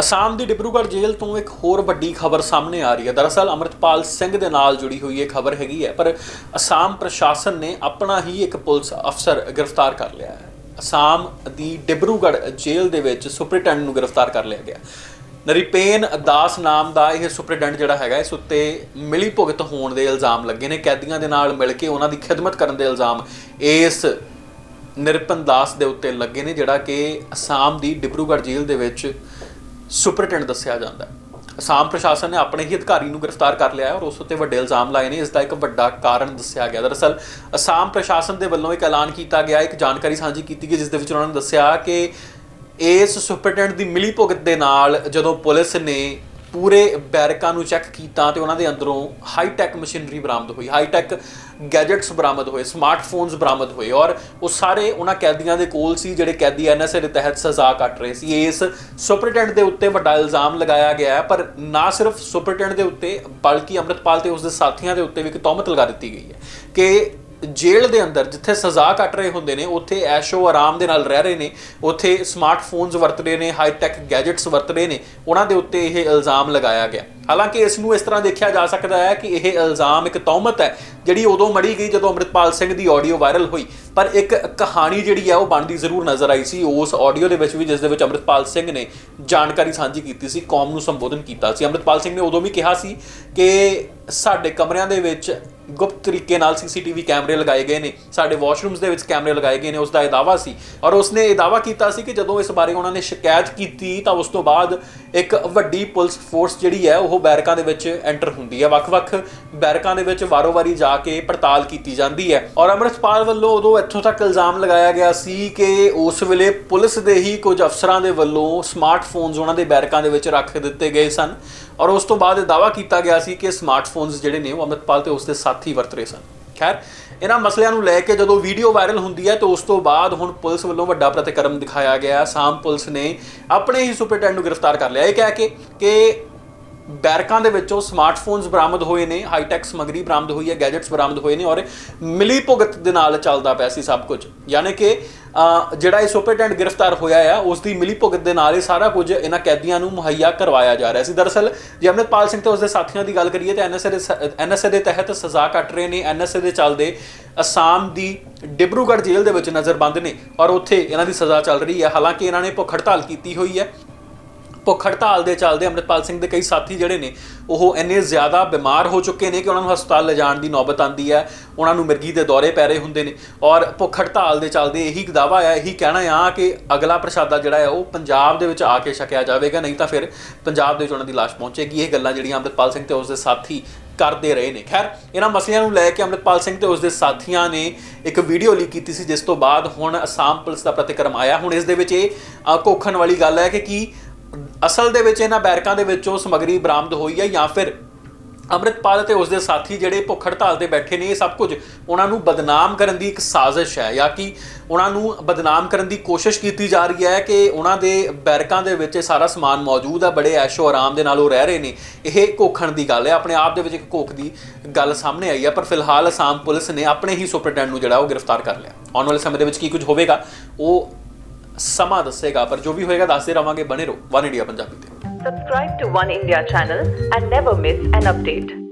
ਅਸਾਮ ਦੀ ਡਿਬਰੂਗੜ੍ਹ ਜੇਲ੍ਹ ਤੋਂ ਇੱਕ ਹੋਰ ਵੱਡੀ ਖਬਰ ਸਾਹਮਣੇ ਆ ਰਹੀ ਹੈ। ਦਰਅਸਲ ਅਮਰਤਪਾਲ ਸਿੰਘ ਦੇ ਨਾਲ ਜੁੜੀ ਹੋਈ ਇਹ ਖਬਰ ਹੈਗੀ ਹੈ, ਪਰ ਅਸਾਮ ਪ੍ਰਸ਼ਾਸਨ ਨੇ ਆਪਣਾ ਹੀ ਇੱਕ ਪੁਲਿਸ ਅਫਸਰ ਗ੍ਰਿਫਤਾਰ ਕਰ ਲਿਆ ਹੈ। ਅਸਾਮ ਦੀ ਡਿਬਰੂਗੜ੍ਹ ਜੇਲ੍ਹ ਦੇ ਵਿੱਚ ਸੁਪਰਡੈਂਟ ਨੂੰ ਗ੍ਰਿਫਤਾਰ ਕਰ ਲਿਆ ਗਿਆ। ਨਰਿਪੇਨ ਦਾਸ ਨਾਮ ਦਾ ਇਹ ਸੁਪਰਡੈਂਟ ਜਿਹੜਾ ਹੈਗਾ, ਇਸ ਉੱਤੇ ਮਿਲੀ ਭੁਗਤ ਹੋਣ ਦੇ ਇਲਜ਼ਾਮ ਲੱਗੇ ਨੇ। ਕੈਦੀਆਂ ਦੇ ਨਾਲ ਮਿਲ ਕੇ ਉਹਨਾਂ ਦੀ ਖਿਦਮਤ ਕਰਨ ਦੇ ਇਲਜ਼ਾਮ ਇਸ ਨਿਰਪਨ ਦਾਸ ਦੇ ਉੱਤੇ ਲੱਗੇ ਨੇ, ਜਿਹੜਾ ਕਿ ਅਸਾਮ ਦੀ ਡਿਬਰੂਗੜ੍ਹ ਜੇਲ੍ਹ ਦੇ ਵਿੱਚ ਸੁਪਰਟੈਂਡ ਦੱਸਿਆ ਜਾਂਦਾ ਹੈ। ਅਸਾਮ ਪ੍ਰਸ਼ਾਸਨ ਨੇ ਆਪਣੇ ਹੀ ਅਧਿਕਾਰੀ ਨੂੰ ਗ੍ਰਿਫਤਾਰ ਕਰ ਲਿਆ ਹੈ ਔਰ ਉਸ ਉੱਤੇ ਵੱਡੇ ਇਲਜ਼ਾਮ ਲਾਏ ਨੇ। ਇਸ ਦਾ ਇੱਕ ਵੱਡਾ ਕਾਰਨ ਦੱਸਿਆ ਗਿਆ। ਦਰਅਸਲ, ਅਸਾਮ ਪ੍ਰਸ਼ਾਸਨ ਦੇ ਵੱਲੋਂ ਇੱਕ ਐਲਾਨ ਕੀਤਾ ਗਿਆ, ਇੱਕ ਜਾਣਕਾਰੀ ਸਾਂਝੀ ਕੀਤੀ ਗਈ, ਜਿਸ ਦੇ ਵਿੱਚ ਉਹਨਾਂ ਨੇ ਦੱਸਿਆ ਕਿ ਇਸ ਸੁਪਰਟੈਂਡ ਦੀ ਮਿਲੀ ਭੁਗਤ ਦੇ ਨਾਲ ਜਦੋਂ ਪੁਲਿਸ ਨੇ ਪੂਰੇ ਬੈਰਕਾਂ ਨੂੰ ਚੈੱਕ ਕੀਤਾ ਤੇ ਉਹਨਾਂ ਦੇ ਅੰਦਰੋਂ ਹਾਈ ਟੈਕ ਮਸ਼ੀਨਰੀ ਬਰਾਮਦ ਹੋਈ। ਹਾਈ ਟੈਕ ਗੈਜਟਸ ਬਰਾਮਦ ਹੋਏ ਸਮਾਰਟਫੋਨਸ ਬਰਾਮਦ ਹੋਏ ਔਰ ਉਹ ਸਾਰੇ ਉਹਨਾਂ ਕੈਦੀਆਂ ਦੇ ਕੋਲ ਸੀ ਜਿਹੜੇ ਕੈਦੀ ਐਨਐਸਏ ਦੇ ਤਹਿਤ ਸਜ਼ਾ ਕੱਟ ਰਹੇ ਸੀ। ਇਸ ਸੁਪਰਟੈਂਡ ਦੇ ਉੱਤੇ ਵੱਡਾ ਇਲਜ਼ਾਮ ਲਗਾਇਆ ਗਿਆ ਹੈ, ਪਰ ਨਾ ਸਿਰਫ ਸੁਪਰਟੈਂਡ ਦੇ ਉੱਤੇ, ਬਲਕਿ ਅੰਮ੍ਰਿਤਪਾਲ ਤੇ ਉਸ ਦੇ ਸਾਥੀਆਂ ਦੇ ਉੱਤੇ ਵੀ ਇੱਕ ਤੌਮਤ ਲਗਾ ਦਿੱਤੀ ਗਈ ਹੈ ਕਿ ਜੇਲ੍ਹ ਦੇ ਅੰਦਰ ਜਿੱਥੇ ਸਜ਼ਾ ਕੱਟ ਰਹੇ ਹੁੰਦੇ ਨੇ, ਉੱਥੇ ਐਸ਼ੋ ਆਰਾਮ ਦੇ ਨਾਲ ਰਹਿ ਰਹੇ ਨੇ, ਉੱਥੇ ਸਮਾਰਟਫੋਨਸ ਵਰਤ ਰਹੇ ਨੇ ਹਾਈ ਟੈਕ ਗੈਜਟਸ ਵਰਤ ਰਹੇ ਨੇ, ਉਹਨਾਂ ਦੇ ਉੱਤੇ ਇਹ ਇਲਜ਼ਾਮ ਲਗਾਇਆ ਗਿਆ। ਹਾਲਾਂਕਿ ਇਸ ਨੂੰ ਇਸ ਤਰ੍ਹਾਂ ਦੇਖਿਆ ਜਾ ਸਕਦਾ ਹੈ ਕਿ ਇਹ ਇਲਜ਼ਾਮ ਇੱਕ ਤੌਮਤ ਹੈ, ਜਿਹੜੀ ਉਦੋਂ ਮੜੀ ਗਈ ਜਦੋਂ ਅੰਮ੍ਰਿਤਪਾਲ ਸਿੰਘ ਦੀ ਆਡੀਓ ਵਾਇਰਲ ਹੋਈ। ਪਰ ਇੱਕ ਕਹਾਣੀ ਜਿਹੜੀ ਹੈ ਉਹ ਬਣਦੀ ਜ਼ਰੂਰ ਨਜ਼ਰ ਆਈ ਸੀ, ਉਸ ਆਡੀਓ ਦੇ ਵਿੱਚ ਵੀ, ਜਿਸ ਦੇ ਵਿੱਚ ਅੰਮ੍ਰਿਤਪਾਲ ਸਿੰਘ ਨੇ ਜਾਣਕਾਰੀ ਸਾਂਝੀ ਕੀਤੀ ਸੀ, ਕੌਮ ਨੂੰ ਸੰਬੋਧਨ ਕੀਤਾ ਸੀ। ਅੰਮ੍ਰਿਤਪਾਲ ਸਿੰਘ ਨੇ ਉਦੋਂ ਵੀ ਕਿਹਾ ਸੀ ਕਿ ਸਾਡੇ ਕਮਰਿਆਂ ਦੇ ਵਿੱਚ ਗੁਪਤ ਤਰੀਕੇ ਨਾਲ ਸੀਸੀਟੀਵੀ ਕੈਮਰੇ ਲਗਾਏ ਗਏ ਨੇ। ਸਾਡੇ ਵਾਸ਼ਰੂਮਸ ਦੇ ਵਿੱਚ ਕੈਮਰੇ ਲਗਾਏ ਗਏ ਨੇ, ਉਸ ਦਾ ਇਹ ਦਾਵਾ ਸੀ। ਔਰ ਉਸਨੇ ਇਹ ਦਾਵਾ ਕੀਤਾ ਸੀ ਕਿ ਜਦੋਂ ਇਸ ਬਾਰੇ ਉਹਨਾਂ ਨੇ ਸ਼ਿਕਾਇਤ ਕੀਤੀ, ਤਾਂ ਉਸ ਤੋਂ ਬਾਅਦ ਇੱਕ ਵੱਡੀ ਪੁਲਿਸ ਫੋਰਸ ਜਿਹੜੀ ਹੈ, ਉਹ ਬੈਰਕਾਂ ਦੇ ਵਿੱਚ ਐਂਟਰ ਹੁੰਦੀ ਹੈ। ਵੱਖ-ਵੱਖ ਬੈਰਕਾਂ ਦੇ ਵਿੱਚ ਵਾਰੋ-ਵਾਰੀ ਜਾ ਕੇ ਪੜਤਾਲ ਕੀਤੀ ਜਾਂਦੀ ਹੈ। ਔਰ ਅੰਮ੍ਰਿਤਪਾਲ ਵੱਲੋਂ ਉਦੋਂ ਇੱਥੋਂ ਤੱਕ ਇਲਜ਼ਾਮ ਲਗਾਇਆ ਗਿਆ ਸੀ ਕਿ ਉਸ ਵੇਲੇ ਪੁਲਿਸ ਦੇ ਹੀ ਕੁਝ ਅਫਸਰਾਂ ਦੇ ਵੱਲੋਂ ਸਮਾਰਟਫੋਨਸ ਉਹਨਾਂ ਦੇ ਬੈਰਕਾਂ ਦੇ ਵਿੱਚ ਰੱਖ ਦਿੱਤੇ ਗਏ ਸਨ। ਔਰ ਉਸ ਤੋਂ ਬਾਅਦ ਇਹ ਦਾਵਾ ਕੀਤਾ ਗਿਆ ਸੀ ਕਿ ਸਮਾਰਟਫੋਨਸ ਜਿਹੜੇ ਨੇ, ਉਹ ਅੰਮ੍ਰਿਤਪਾਲ ਤੇ ਉਸ ਦੇ ਸਾਥ ਵਰਤ ਰਹੇ ਸਨ। ਖੈਰ, ਇਹਨਾਂ ਮਸਲਿਆਂ ਨੂੰ ਲੈ ਕੇ ਜਦੋਂ ਵੀਡੀਓ ਵਾਇਰਲ ਹੁੰਦੀ ਹੈ ਤੇ ਉਸ ਤੋਂ ਬਾਅਦ ਹੁਣ ਪੁਲਿਸ ਵੱਲੋਂ ਵੱਡਾ ਪ੍ਰਤੀਕਰਮ ਦਿਖਾਇਆ ਗਿਆ। ਸਾਮ ਪੁਲਿਸ ਨੇ ਆਪਣੇ ਹੀ ਸੁਪਰਟੈਂਡ ਨੂੰ ਗ੍ਰਿਫਤਾਰ ਕਰ ਲਿਆ। ਇਹ ਕਹਿ ਕੇ ਕਿ ਬੈਰਕਾਂ ਦੇ ਵਿੱਚੋਂ ਸਮਾਰਟਫੋਨਸ ਬਰਾਮਦ ਹੋਏ ਨੇ ਹਾਈਟੈਕ ਸਮਗਰੀ ਬਰਾਮਦ ਹੋਈ ਹੈ ਗੈਜਟਸ ਬਰਾਮਦ ਹੋਏ ਨੇ ਔਰ ਮਿਲੀ ਭੁਗਤ ਦੇ ਨਾਲ ਚੱਲਦਾ ਪਿਆ ਸੀ ਸਭ ਕੁਝ। ਯਾਨੀ ਕਿ ਜਿਹੜਾ ਇਹ ਸੁਪਰਟੈਂਡ ਗ੍ਰਿਫਤਾਰ ਹੋਇਆ ਆ ਉਸ ਦੀ ਮਿਲੀ ਭੁਗਤ ਦੇ ਨਾਲ ਇਹ ਸਾਰਾ ਕੁਝ ਇਹਨਾਂ ਕੈਦੀਆਂ ਨੂੰ ਮੁਹੱਈਆ ਕਰਵਾਇਆ ਜਾ ਰਿਹਾ ਸੀ। ਦਰਅਸਲ, ਜੇ ਅਮਰਿਤਪਾਲ ਸਿੰਘ ਤੇ ਉਸ ਦੇ ਸਾਥੀਆਂ ਦੀ ਗੱਲ ਕਰੀਏ ਤਾਂ ਐਨਐਸਏ ਦੇ ਐਨਐਸਏ ਦੇ ਤਹਿਤ ਸਜ਼ਾ ਕੱਟ ਰਹੇ ਨੇ। ਐਨਐਸਏ ਦੇ ਚੱਲਦੇ ਅਸਾਮ ਦੀ ਡਿਬਰੂਗੜ੍ਹ ਜੇਲ੍ਹ ਦੇ ਵਿੱਚ ਨਜ਼ਰਬੰਦ ਨੇ ਔਰ ਉੱਥੇ ਇਹਨਾਂ ਦੀ ਸਜ਼ਾ ਚੱਲ ਰਹੀ ਹੈ। ਹਾਲਾਂਕਿ ਇਹਨਾਂ ਨੇ ਭੁੱਖ ਹੜਤਾਲ ਕੀਤੀ ਹੋਈ ਹੈ। ਭੁੱਖ ਹੜਤਾਲ ਦੇ ਚੱਲਦੇ ਅੰਮ੍ਰਿਤਪਾਲ ਸਿੰਘ ਦੇ ਕਈ ਸਾਥੀ ਜਿਹੜੇ ਨੇ ਉਹ ਇੰਨੇ ਜ਼ਿਆਦਾ ਬਿਮਾਰ ਹੋ ਚੁੱਕੇ ਨੇ ਕਿ ਉਹਨਾਂ ਨੂੰ ਹਸਪਤਾਲ ਲਿਜਾਣ ਦੀ ਨੌਬਤ ਆਂਦੀ ਹੈ। ਉਹਨਾਂ ਨੂੰ ਮਿਰਗੀ ਦੇ ਦੌਰੇ ਪੈ ਰਹੇ ਹੁੰਦੇ ਨੇ। ਔਰ ਭੁੱਖ ਹੜਤਾਲ ਦੇ ਚੱਲਦੇ ਇਹੀ ਦਾਵਾ ਆ ਇਹੀ ਕਹਿਣਾ ਆ ਕਿ ਅਗਲਾ ਪ੍ਰਸ਼ਾਦਾ ਜਿਹੜਾ ਹੈ ਉਹ ਪੰਜਾਬ ਦੇ ਵਿੱਚ ਆ ਕੇ ਛਕਿਆ ਜਾਵੇਗਾ ਨਹੀਂ ਤਾਂ ਫਿਰ ਪੰਜਾਬ ਦੇ ਵਿੱਚ ਉਹਨਾਂ ਦੀ ਲਾਸ਼ ਪਹੁੰਚੇਗੀ। ਇਹ ਗੱਲਾਂ ਜਿਹੜੀਆਂ ਅੰਮ੍ਰਿਤਪਾਲ ਸਿੰਘ ਤੇ ਉਸ ਦੇ ਸਾਥੀ ਕਰਦੇ ਰਹੇ ਨੇ। ਖੈਰ ਇਹਨਾਂ ਮਸਲਿਆਂ ਨੂੰ ਲੈ ਕੇ ਅੰਮ੍ਰਿਤਪਾਲ ਸਿੰਘ ਤੇ ਉਸ ਦੇ ਸਾਥੀਆਂ ਨੇ ਇੱਕ ਵੀਡੀਓ ਲੀਕ ਕੀਤੀ ਸੀ ਜਿਸ ਤੋਂ ਬਾਅਦ ਹੁਣ ਅਸਾਮ ਪੁਲਿਸ ਦਾ ਪ੍ਰਤੀਕਰਮ ਆਇਆ। ਹੁਣ ਇਸ ਦੇ ਵਿੱਚ ਇਹ ਅ, ਕੋਖਣ ਵਾਲੀ ਗੱਲ ਹੈ ਕਿ ਕੀ ਅਸਲ ਦੇ ਵਿੱਚ ਇਹਨਾਂ ਬੈਰਕਾਂ ਦੇ ਵਿੱਚੋਂ ਸਮਗਰੀ ਬਰਾਮਦ ਹੋਈ ਹੈ ਜਾਂ ਫਿਰ ਅੰਮ੍ਰਿਤਪਾਲ ਅਤੇ ਉਸ ਦੇ ਸਾਥੀ ਜਿਹੜੇ ਭੁੱਖ ਹੜਤਾਲ ਤੇ ਬੈਠੇ ਨੇ, ਇਹ ਸਭ ਕੁਝ ਉਹਨਾਂ ਨੂੰ ਬਦਨਾਮ ਕਰਨ ਦੀ ਇੱਕ ਸਾਜ਼ਿਸ਼ ਹੈ ਜਾਂ ਕਿ ਉਹਨਾਂ ਨੂੰ ਬਦਨਾਮ ਕਰਨ ਦੀ ਕੋਸ਼ਿਸ਼ ਕੀਤੀ ਜਾ ਰਹੀ ਹੈ ਕਿ ਉਹਨਾਂ ਦੇ ਬੈਰਕਾਂ ਦੇ ਵਿੱਚ ਇਹ ਸਾਰਾ ਸਮਾਨ ਮੌਜੂਦ ਹੈ ਬੜੇ ਐਸ਼ੋ ਆਰਾਮ ਦੇ ਨਾਲ ਉਹ ਰਹਿ ਰਹੇ ਨੇ। ਇਹ ਕੋਖਣ ਦੀ ਗੱਲ ਹੈ, ਆਪਣੇ ਆਪ ਦੇ ਵਿੱਚ ਇੱਕ ਕੋਖ ਦੀ ਗੱਲ ਸਾਹਮਣੇ ਆਈ ਹੈ, ਪਰ ਫਿਲਹਾਲ ਅਸਾਮ ਪੁਲਿਸ ਨੇ ਆਪਣੇ ਹੀ ਸੁਪਰਡੈਂਟ ਨੂੰ ਜਿਹੜਾ ਉਹ ਗ੍ਰਿਫਤਾਰ ਕਰ ਲਿਆ। ਆਉਣ ਵਾਲੇ ਸਮੇਂ ਦੇ ਵਿੱਚ ਕੀ ਕੁਝ ਹੋਵੇਗਾ, ਉਹ ਸਮਾਂ ਦੱਸੇਗਾ ਪਰ ਜੋ ਵੀ ਹੋਏਗਾ ਦੱਸਦੇ ਰਵਾਂਗੇ ਬਨੇ ਰਹੋ ਵਨ ਇੰਡੀਆ ਪੰਜਾਬੀ ਤੇ subscribe to one India channel and never miss an update